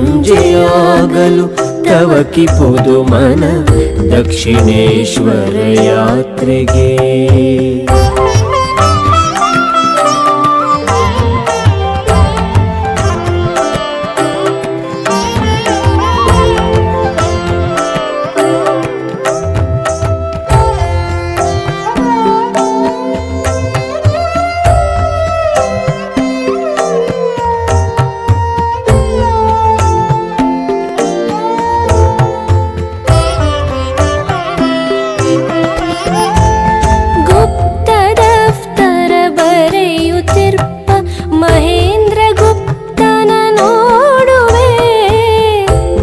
ಸಂಜೆಯಾಗಲು ತವಕಿಪುದು ಮನ ದಕ್ಷಿಣೇಶ್ವರ ಯಾತ್ರೆಗೆ.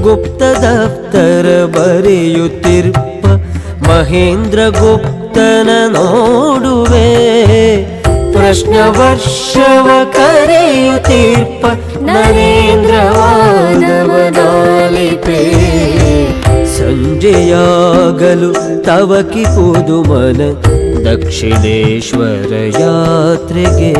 ಗುಪ್ತ ದಫ್ತರ ಬರೆಯುತ್ತಿರ್ಪ ಮಹೇಂದ್ರ ಗುಪ್ತನ ನೋಡುವೆ. ಪ್ರಶ್ನ ವರ್ಷವ ಕರೆಯುತ್ತಿರ್ಪ ನರೇಂದ್ರವಾದವನಾಲಿಪೆ ಸಂಜೆಯಾಗಲು ತವಕಿಪುದು ಮನ ದಕ್ಷಿಣೇಶ್ವರ ಯಾತ್ರೆಗೆ.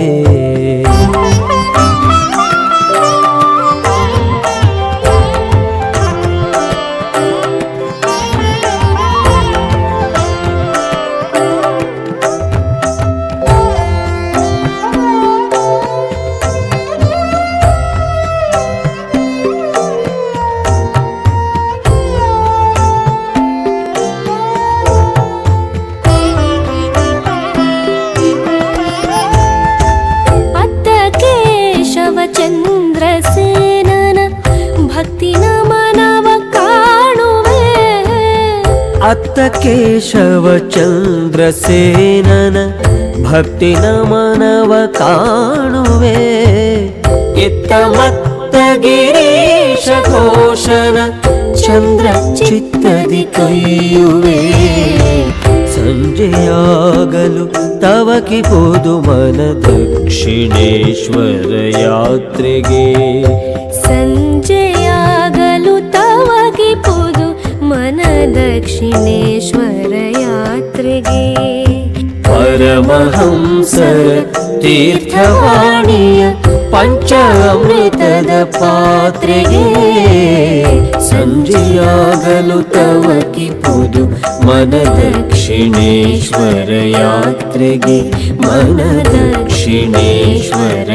ಅತ್ತ ಚಂದ್ರ ಚಂದ್ರಸೇನನ ಭಕ್ತಿ ನಮನವ ಕಾಣುವೆ. ಇತ್ತ ಮತ್ತ ಗಿರೀಶ ಘೋಷನ ಚಂದ್ರ ಚಿತ್ತದಿ ಕೈಯುವೆ ಸಂಜೆಯಾಗಲು ತವ ಕಿಪುದು ಮನ ದಕ್ಷಿಣೇಶ್ವರ ಯಾತ್ರೆಗೆ. ಸಂಜೆಯಾಗಲು ಮನ ದಕ್ಷಿಣೇಶ್ವರ ಯಾತ್ರೆಗೆ. ಪರಮಹಂಸರ ತೀರ್ಥವಾಣಿಯ ಪಂಚಾಮೃತದ ಪಾತ್ರೆಗೆ. ಸಂಜೆಯಾಗಲು ತವ ಕಿಪುದು ಮನ ದಕ್ಷಿಣೇಶ್ವರ ಯಾತ್ರೆಗೆ. ಮನ ದಕ್ಷಿಣೇಶ್ವರ